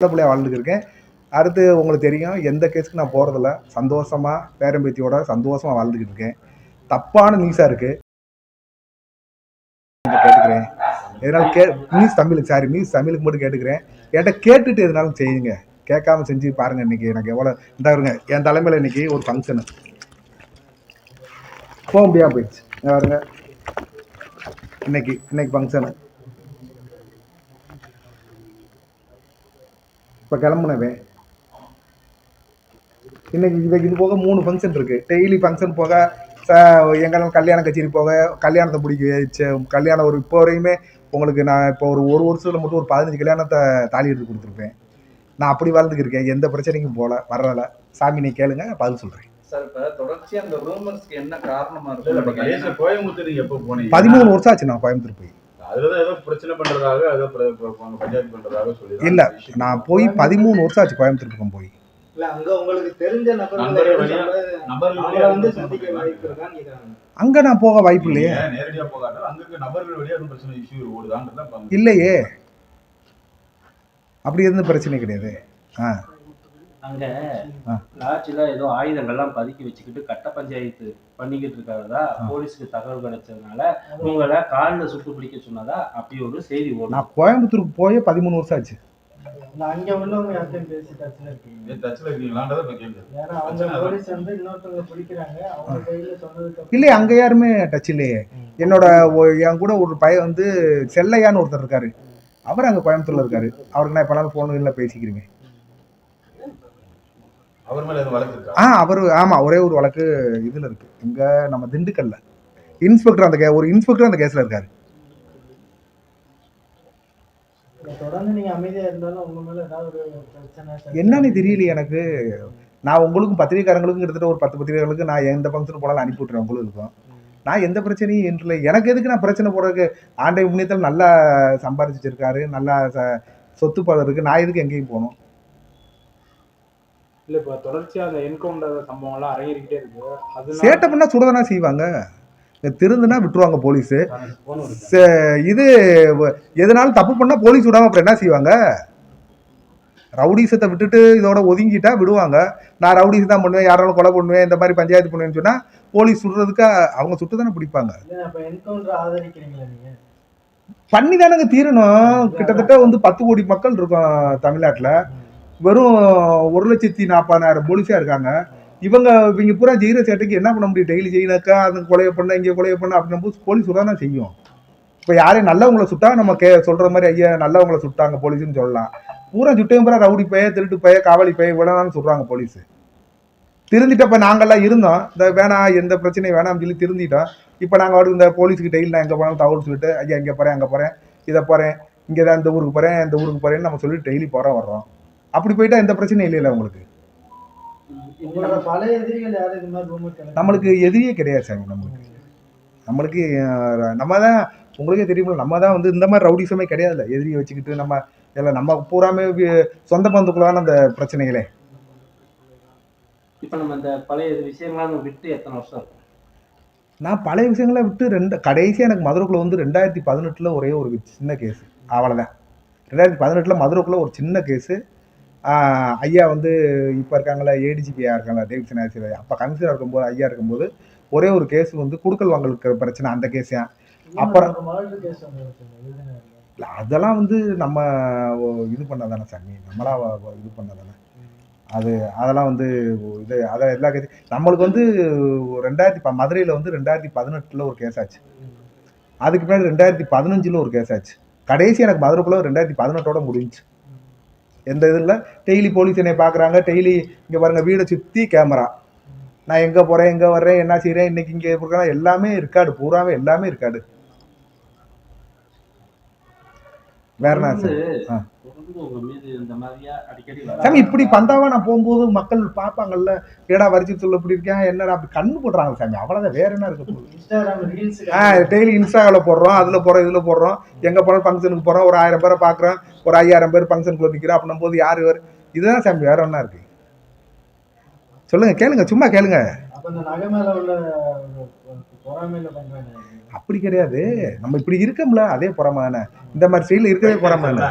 நல்ல பிள்ளையா வாழ்ந்துட்டு அடுத்து உங்களுக்கு தெரியும் எந்த கேஸுக்கு நான் போகிறதில்ல சந்தோஷமாக பேரம்பேத்தியோட சந்தோஷமாக வாழ்ந்துக்கிட்டு இருக்கேன் தப்பான நியூஸாக இருக்குது கேட்டுக்கிறேன். எதனால கே நியூஸ் தமிழுக்கு சாரி நியூஸ் தமிழுக்கு மட்டும் கேட்டுக்கிறேன். என்கிட்ட கேட்டுட்டு எதுனாலும் செய்யுங்க. கேட்காம செஞ்சு பாருங்க இன்றைக்கி எனக்கு எவ்வளோ இந்த இருங்க. என் தலைமையில் இன்றைக்கி ஒரு ஃபங்க்ஷனு போக முடியாமல் போயிடுச்சு. இங்க பாருங்க. இன்னைக்கு இன்னைக்கு ஃபங்க்ஷனு இப்போ கிளம்புனவே. இன்னைக்கு இது இது போக மூணு ஃபங்க்ஷன் இருக்கு. டெய்லி ஃபங்க்ஷன் போக ச எங்கெல்லாம் கல்யாண கச்சேரி போக கல்யாணத்தை பிடிக்க வச்ச கல்யாணம் ஒரு இப்போ வரையுமே உங்களுக்கு நான் இப்போ ஒரு ஒரு வருஷத்தில் மட்டும் ஒரு பதினஞ்சு கல்யாணத்தை தாலி எடுத்து கொடுத்துருப்பேன். நான் அப்படி வாழ்ந்துக்கு இருக்கேன் எந்த பிரச்சனைக்கும் போகல வர்றதில்ல சாமி நீ கேளுங்க பதில் சொல்கிறேன் பதிமூணு வருஷம் ஆச்சு நான் கோயம்புத்தூர் போய். இல்ல, நான் போய் பதிமூணு வருஷம் ஆச்சு கோயம்புத்தூர் பக்கம் போய். இல்ல அங்க நான் போக வாய்ப்பு இல்லையே. இல்லையே. அப்படி எதுவும் பிரச்சனை கிடையாது. ஆ. அங்க. லாட்ஜில ஏதோ ஆயுதங்கள்லாம் பதுக்கி வச்சுக்கிட்டு கட்ட பஞ்சாயத்து பண்ணிக்கிட்டு இருக்கிறதா போலீஸ்க்கு தகவல் கிடைச்சதுனால உங்களை காலில் சுட்டு பிடிக்க சொன்னதா? அப்படி ஒரு செய்தி ஓடும் நான் கோயம்புத்தூருக்கு போய் பதிமூணு வருஷம் ஆச்சு. அங்க உள்ளவங்க யார்கிட்டயும் பேசி டச்ல இருக்கீங்க. டச்ல இருக்கீங்களான்றதை இப்ப ஏன்னா அவங்க போலீஸ் வந்து இன்னொருத்தவங்க பிடிக்கிறாங்க. அவங்க கையில சொன்னதுக்கு அப்புறம் இல்லையே அங்கே யாருமே டச் இல்லையே. என்னோட என் கூட ஒரு பையன் வந்து செல்லையான்னு ஒருத்தர் இருக்காரு. அவர் அங்கே கோயம்புத்தூர்ல இருக்காரு. அவருக்கு நான் எப்போனாலும் ஃபோனில் பேசிக்கிறேங்க அவர் மேல எதுவும் வழக்கு இருக்கா ஆ அவர் ஆமாம் ஒரே ஒரு வழக்கு இதில் இருக்கு. இங்கே நம்ம திண்டுக்கல்ல. இன்ஸ்பெக்டர் அந்த கே ஒரு இன்ஸ்பெக்டர் அந்த கேஸில் இருக்காரு. இல்ல, தொடர்ந்து நீங்க அமைதியா இருந்தாலும் உங்க மேல ஏதாவது ஒரு பிரச்சனை சர்ச்சை- என்னன்னு தெரியலையே எனக்கு. நான் உங்களுக்கும் பத்திரிகைக்காரங்களுக்கும் கிட்டத்தட்ட ஒரு பத்து பத்திரிகைகளுக்கு நான் எந்த ஃபங்க்ஷன் போனாலும் அனுப்பி விட்றேன் உங்களுக்கும் நான் எந்த பிரச்சனையும் இல்லை எனக்கு எதுக்கு நான் பிரச்சனை போடுறதுக்கு? ஆண்டை முன்னியத்தில் நல்லா சம்பாரிச்சு வச்சிருக்காரு. நல்லா ச- சொத்து பலம் இருக்கு நான் எதுக்கு எங்கேயும் போகணும்? இல்ல இப்ப தொடர்ச்சியா அந்த என்கவுண்டர் சம்பவம் எல்லாம் அரங்கேறிக்கிட்டே இருக்கு. அதனால சேட்டை பண்ணா சுடதானா செய்வாங்க. திருந்துனா விட்டுருவாங்க போலீஸு. இது எதனாலும் தப்பு பண்ணா போலீஸ் விடாம அப்புறம் என்ன செய்வாங்க? ரவுடிசத்தை விட்டுட்டு இதோட ஒதுங்கிட்டா விடுவாங்க. நான் ரவுடிஸ் தான் பண்ணுவேன் யாராலும் கொலை பண்ணுவேன் இந்த மாதிரி பஞ்சாயத்து பண்ணுவேன்னு சொன்னா போலீஸ் சுடுறதுக்கு அவங்க சுட்டு தானே பிடிப்பாங்க. இல்ல அப்ப என்கவுண்டர் ஆதரிக்கிறீங்களா நீங்க? பண்ணி தானங்க தீரணும். கிட்டத்தட்ட வந்து பத்து கோடி மக்கள் இருக்கோம் தமிழ்நாட்டில். வெறும் ஒரு லட்சத்தி நாற்பதாயிரம் போலீஸாக இருக்காங்க. இவங்க இவங்க பூரா ஜெயில சேட்டைக்கு என்ன பண்ண முடியும்? டெய்லி ஜெயிலக்கா அது கொலையை பண்ண இங்கே கொலையை பண்ண அப்படின்னும் போது போலீஸ் தான் செய்யும். இப்போ யாரையும் நல்லவங்களை சுட்டா நம்ம கே சொல்கிற மாதிரி ஐயா நல்லவங்களை சுட்டாங்க போலீஸ்னு சொல்லலாம். பூரா சுட்டையும் பூரா ரவுடி பைய திருட்டு பைய காவலி பைய விடலாம்னு சொல்கிறாங்க போலீஸு. திருந்திட்டப்ப நாங்கள்லாம் இருந்தோம். இந்த வேணாம் எந்த பிரச்சனையும் வேணாம்னு சொல்லி திருந்திட்டோம். இப்போ நாங்கள் வந்து இந்த போலீஸுக்கு டெய்லி நான் எங்கே போனாலும் தகவல் சொல்லிட்டு ஐயா இங்கே போகிறேன் அங்கே போகிறேன் இதை போகிறேன் இங்கே தான் இந்த ஊருக்கு போகிறேன் இந்த ஊருக்கு போகிறேன்னு நம்ம சொல்லிட்டு டெய்லி போகிறோம் வர்றோம் அப்படி போயிட்டா எந்த பிரச்சனையும் இல்லைல்ல உங்களுக்கு? நம்மளுக்கு எதிரியே கிடையாது சாமி நம்மளுக்கு. நம்மளுக்கு நம்ம தான் உங்களுக்கே தெரியுமில்ல நம்ம தான் வந்து இந்த மாதிரி ரவுடிசமே கிடையாதுல்ல. எதிரியை வச்சுக்கிட்டு நம்ம இல்லை நம்ம பூராமே சொந்த பந்துக்குள்ளான அந்த பிரச்சனைகளே. இப்ப நம்ம இந்த பழைய விஷயங்கள்லாம் விட்டு எத்தனை வருஷம் இருக்கும் நான் பழைய விஷயங்களை விட்டு ரெண்டு கடைசியாக எனக்கு மதுரைக்குள்ள வந்து ரெண்டாயிரத்தி பதினெட்டில் ஒரே ஒரு சின்ன கேஸு அவ்வளோதான் ரெண்டாயிரத்தி பதினெட்டில் மதுரைக்குள்ள ஒரு சின்ன கேஸு ஐயா வந்து இப்போ இருக்காங்களா ஏடிஜிபியா இருக்காங்களா டேவிட்சன் ஆசிரியர் அப்போ கமிஷனர் இருக்கும்போது ஐயா இருக்கும்போது ஒரே ஒரு கேஸ் வந்து குடுக்கல் வாங்கல் இருக்கிற பிரச்சனை அந்த கேஸ் அப்புறம்- அதெல்லாம் வந்து நம்ம இது பண்ணதானே சாமி? நம்மளா இது பண்ணதானே? அது அதெல்லாம் வந்து இது அதை எல்லா கேஸ் நம்மளுக்கு வந்து ரெண்டாயிரத்தி ப மதுரையில் வந்து ரெண்டாயிரத்தி பதினெட்டில் ஒரு கேஸ் ஆச்சு. அதுக்கு பின்னாடி ரெண்டாயிரத்தி பதினஞ்சில் ஒரு கேஸ் ஆச்சு. கடைசி எனக்கு மதுரைக்குள்ள ரெண்டாயிரத்தி பதினெட்டோட முடிஞ்சுச்சு. எந்த இதில்? டெய்லி போலீஸ் என்னை பார்க்குறாங்க டெய்லி இங்கே பாருங்கள் வீடை சுற்றி கேமரா நான் எங்கே போகிறேன் எங்கே வர்றேன் என்ன செய்கிறேன் இன்றைக்கி இங்கே இருக்கிறேன் எல்லாமே இருக்காடு பூராவே எல்லாமே இருக்காடு வர- சாமி இப்படி பந்தாவா நான் போகும்போது மக்கள் பார்ப்பாங்கல்ல ஏடா வரிச்சு சொல்ல இப்படி இருக்கேன் என்னடா அப்படி கண்ணு போடுறாங்க சாமி அவ்வளோதான் வேற என்ன இருக்க? ஆ டெய்லி இன்ஸ்டாவில் போடுறோம் அதில் போகிறோம் இதில் போடுறோம். எங்கே போனாலும் ஃபங்க்ஷனுக்கு போகிறோம் ஒரு ஆயிரம் பேரை பார்க்குறோம் ஒரு ஐயாயிரம் பேர் ஃபங்க்ஷனுக்குள்ள நிற்கிறோம் அப்படின்னும் போது யார் யார் இதுதான் சாமி வேற என்ன இருக்கு. சொல்லுங்க கேளுங்க சும்மா கேளுங்க. அப்படி கிடையாது. நம்ம இப்படி இருக்கோம்ல அதே பொறாம தானே. இந்த மாதிரி செயல் இருக்கவே பொறாம தானே.